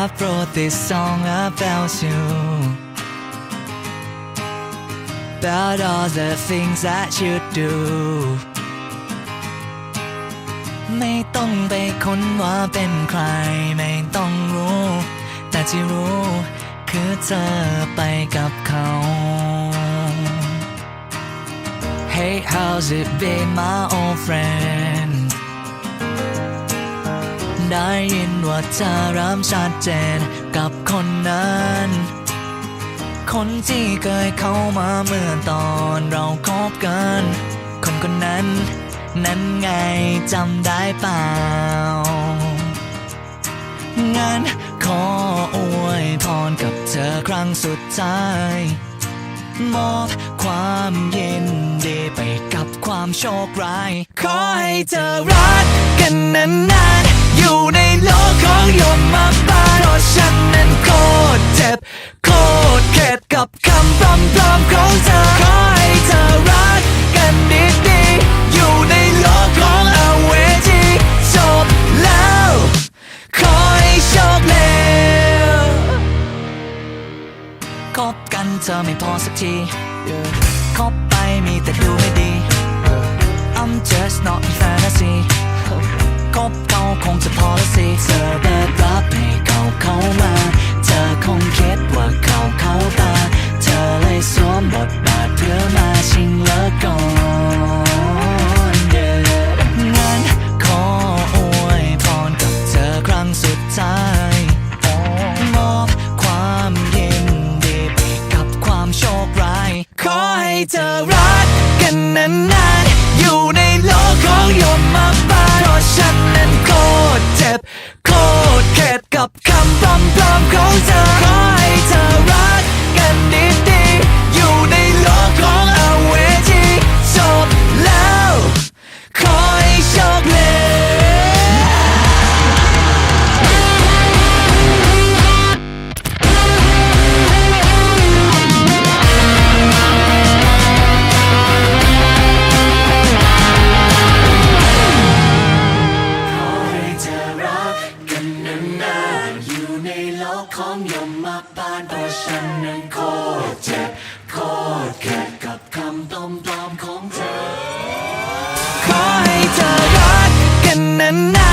I wrote this song about you About all the things that you do ไม่ต้องไปค้นว่าเป็นใคร ไม่ต้องรู้ แต่ที่รู้ คือเธอไปกับเขา Hey how's it been my old friend ได้ยินว่าเธอริ่มชัดเจนกับคนนั้น คนที่เคยเข้ามาเมื่อตอนเราคบกัน คนคนนั้น นั้นไงจำได้เปล่า งั้นขออวยพรกับเธอครั้งสุดท้ายมอบความเย็นดีไปกับความโชคร้าย ขอให้เธอรักกันนาน กับคำปลอมๆของเธอ ขอให้เธอรักกันดีๆอยู่ในโลกของอเวจีจบแล้ว ขอให้โชคเลวคบกันเธอไม่พอสักที คบไปมีแต่ดูไม่ดี ธอรักกันนานๆอยู่ในโลกของยมมาบาลเพราะฉันนั้นโคตรเจ็บ โคตรเข็ดกับเขา มาบ้านเพราะฉันนั้นโคตรเจ็บโคตรแค่กับคำปลอมๆของเธอ ขอให้เธอรักกันนาน